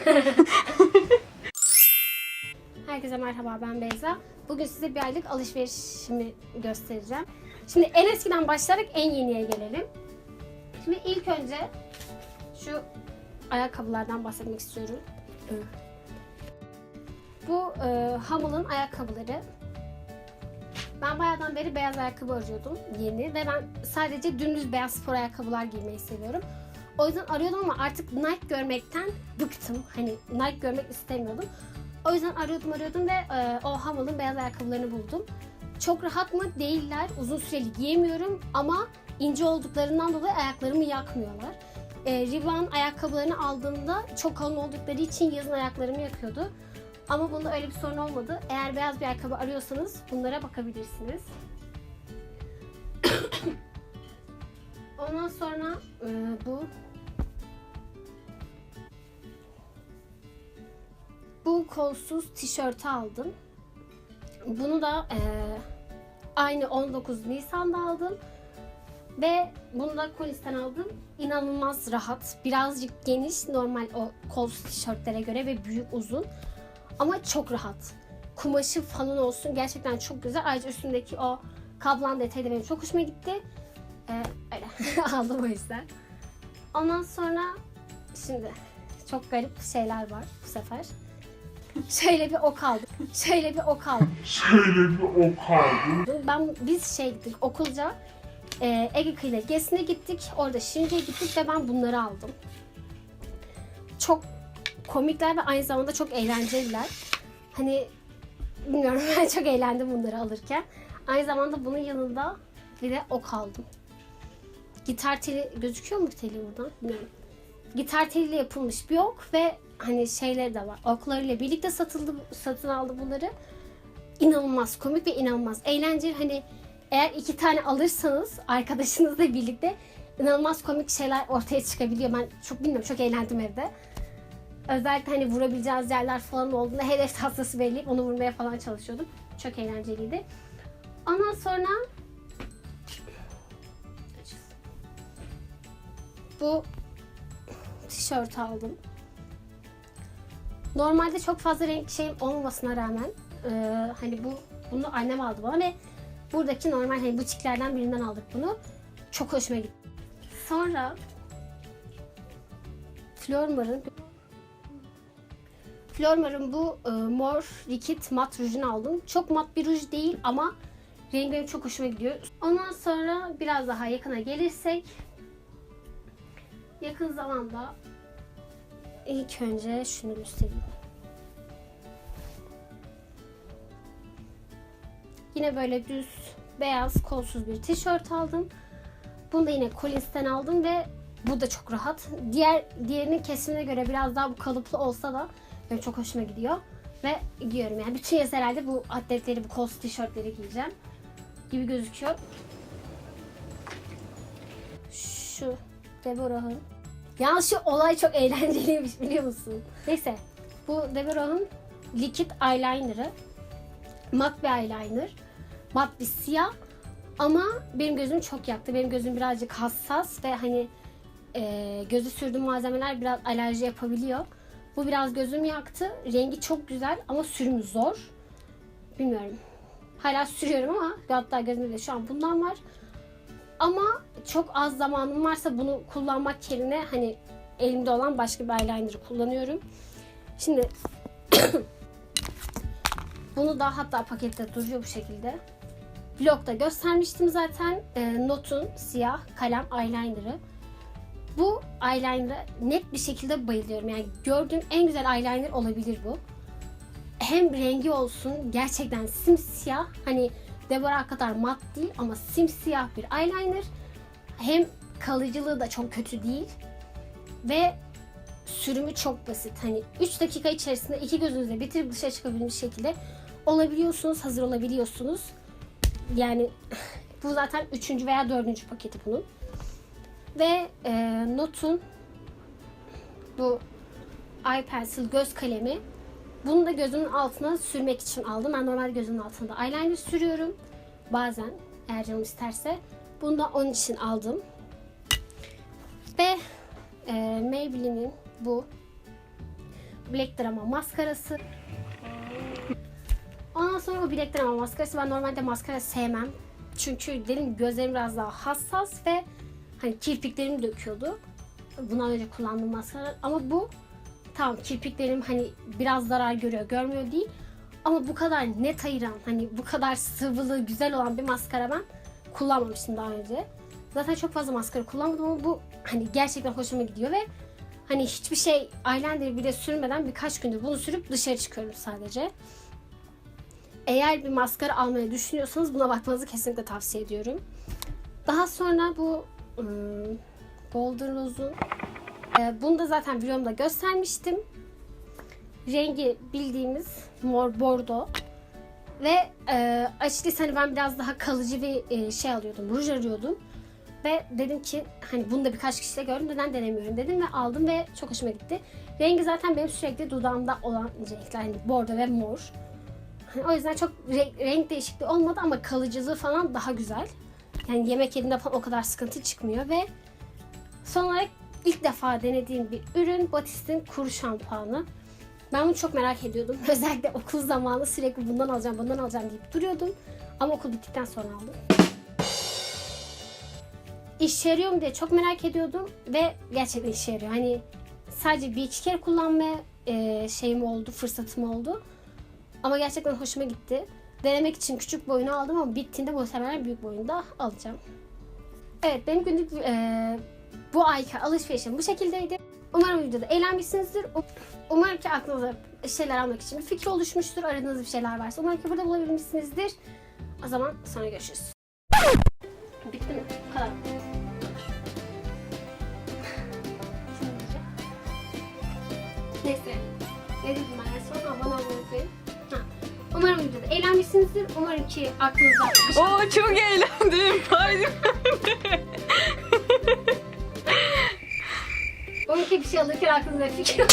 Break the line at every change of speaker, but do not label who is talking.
Herkese merhaba ben Beyza. Bugün size bir aylık alışverişimi göstereceğim. Şimdi en eskiden başlayarak en yeniye gelelim. Şimdi ilk önce şu ayakkabılardan bahsetmek istiyorum. Bu e, Hummel ayakkabıları. Ben bayağıdan beri beyaz ayakkabı arıyordum yeni ve ben sadece dümdüz beyaz spor ayakkabılar giymeyi seviyorum. O yüzden arıyordum ama artık Nike görmekten bıktım. Hani Nike görmek istemiyordum. O yüzden arıyordum arıyordum ve e, o Hummel'ın beyaz ayakkabılarını buldum. Çok rahat mı? Değiller. Uzun süreli giyemiyorum ama ince olduklarından dolayı ayaklarımı yakmıyorlar. E, Rivan ayakkabılarını aldığımda çok kalın oldukları için yazın ayaklarımı yakıyordu. Ama bunda öyle bir sorun olmadı. Eğer beyaz bir ayakkabı arıyorsanız bunlara bakabilirsiniz. Ondan sonra e, bu kolsuz tişörtü aldım. Bunu da e, aynı 19 Nisan'da aldım. Ve bunu da Kolis'ten aldım. İnanılmaz rahat. Birazcık geniş normal o kolsuz tişörtlere göre ve büyük uzun. Ama çok rahat. Kumaşı falan olsun gerçekten çok güzel. Ayrıca üstündeki o kablan detayı da benim çok hoşuma gitti. Ee, öyle aldım o yüzden. Ondan sonra şimdi çok garip şeyler var bu sefer. Şöyle bir ok aldım. Şöyle bir ok aldım.
Şöyle bir ok aldım.
Ben biz şey gittik okulca e, Ege Gesi'ne gittik. Orada Şirince'ye gittik ve ben bunları aldım. Çok komikler ve aynı zamanda çok eğlenceliler. Hani bilmiyorum ben çok eğlendim bunları alırken. Aynı zamanda bunun yanında bir de ok aldım. Gitar teli gözüküyor mu teli buradan? Bilmiyorum. Gitar teliyle yapılmış bir ok ve hani şeyleri de var. Oklarıyla birlikte satıldı, satın aldı bunları. İnanılmaz komik ve inanılmaz eğlenceli. Hani eğer iki tane alırsanız arkadaşınızla birlikte inanılmaz komik şeyler ortaya çıkabiliyor. Ben çok bilmiyorum çok eğlendim evde. Özellikle hani vurabileceğiniz yerler falan olduğunda hedef tahtası belirleyip onu vurmaya falan çalışıyordum. Çok eğlenceliydi. Ondan sonra bu tişört aldım. Normalde çok fazla renk şeyim olmamasına rağmen e, hani bu bunu annem aldı bana ve buradaki normal hani butiklerden birinden aldık bunu. Çok hoşuma gitti. Sonra Flormar'ın Flormar'ın bu e, mor likit mat rujunu aldım. Çok mat bir ruj değil ama rengi benim çok hoşuma gidiyor. Ondan sonra biraz daha yakına gelirsek yakın zamanda ilk önce şunu göstereyim. Yine böyle düz beyaz kolsuz bir tişört aldım. Bunu da yine Collins'ten aldım ve bu da çok rahat. Diğer diğerinin kesimine göre biraz daha bu kalıplı olsa da benim çok hoşuma gidiyor. Ve giyiyorum yani. Bütün yaz herhalde bu atletleri, bu kolsuz tişörtleri giyeceğim. Gibi gözüküyor. Şu Deborah'ın. Yalnız şu olay çok eğlenceliymiş biliyor musun? Neyse. Bu Deborah'ın Liquid Eyeliner'ı. Mat bir eyeliner. Mat bir siyah. Ama benim gözüm çok yaktı. Benim gözüm birazcık hassas ve hani e, gözü sürdüğüm malzemeler biraz alerji yapabiliyor. Bu biraz gözümü yaktı. Rengi çok güzel ama sürümü zor. Bilmiyorum. Hala sürüyorum ama hatta gözümde de şu an bundan var. Ama çok az zamanım varsa bunu kullanmak yerine hani elimde olan başka bir eyeliner kullanıyorum. Şimdi bunu da hatta pakette duruyor bu şekilde. Vlogda göstermiştim zaten. E, Notun siyah kalem eyeliner'ı. Bu eyeliner'a net bir şekilde bayılıyorum. Yani gördüğüm en güzel eyeliner olabilir bu. Hem rengi olsun gerçekten simsiyah. Hani Deborah kadar mat değil ama simsiyah bir eyeliner. Hem kalıcılığı da çok kötü değil. Ve sürümü çok basit. Hani 3 dakika içerisinde iki gözünüzle bitirip dışarı çıkabilmiş şekilde olabiliyorsunuz, hazır olabiliyorsunuz. Yani bu zaten üçüncü veya dördüncü paketi bunun. Ve e, Notun bu eye pencil göz kalemi. Bunu da gözümün altına sürmek için aldım. Ben normal gözümün altında eyeliner sürüyorum. Bazen eğer canım isterse. Bunu da onun için aldım. Ve e, Maybelline'in bu Black Drama maskarası. Ondan sonra bu Black Drama maskarası ben normalde maskara sevmem. Çünkü gibi gözlerim biraz daha hassas ve hani kirpiklerimi döküyordu. Bundan önce kullandığım maskara ama bu tamam kirpiklerim hani biraz zarar görüyor görmüyor değil ama bu kadar net ayıran hani bu kadar sıvılı güzel olan bir maskara ben kullanmamıştım daha önce. Zaten çok fazla maskara kullanmadım ama bu hani gerçekten hoşuma gidiyor ve hani hiçbir şey eyeliner bile sürmeden birkaç gündür bunu sürüp dışarı çıkıyorum sadece. Eğer bir maskara almayı düşünüyorsanız buna bakmanızı kesinlikle tavsiye ediyorum. Daha sonra bu ım, Golden Rose'un bunu da zaten videomda göstermiştim. Rengi bildiğimiz mor bordo. Ve e, açıkçası hani ben biraz daha kalıcı bir e, şey alıyordum. Ruj arıyordum. Ve dedim ki hani bunu da birkaç kişide gördüm neden denemiyorum dedim ve aldım ve çok hoşuma gitti. Rengi zaten benim sürekli dudağımda olan renkler hani bordo ve mor. Hani o yüzden çok renk, renk değişikliği olmadı ama kalıcılığı falan daha güzel. Yani yemek yediğinde falan o kadar sıkıntı çıkmıyor ve son olarak ilk defa denediğim bir ürün Batist'in kuru şampuanı. Ben bunu çok merak ediyordum. Özellikle okul zamanı sürekli bundan alacağım, bundan alacağım deyip duruyordum. Ama okul bittikten sonra aldım. İşe yarıyor mu diye çok merak ediyordum ve gerçekten işe yarıyor. Hani sadece bir iki kere kullanmaya e, şeyim oldu, fırsatım oldu. Ama gerçekten hoşuma gitti. Denemek için küçük boyunu aldım ama bittiğinde muhtemelen büyük boyunda alacağım. Evet benim günlük e, bu ayki alışverişim bu şekildeydi. Umarım videoda eğlenmişsinizdir. Um- Umarım ki aklınıza şeyler almak için bir fikir oluşmuştur. Aradığınız bir şeyler varsa. Umarım ki burada bulabilmişsinizdir. O zaman sonra görüşürüz. Bitti mi? Bu kadar. Neyse. Ne dedim ben en son? Aa, bana unutmayın. Umarım videoda eğlenmişsinizdir. Umarım ki şey...
Oo çok eğlendim.
Alırken aklınıza fikir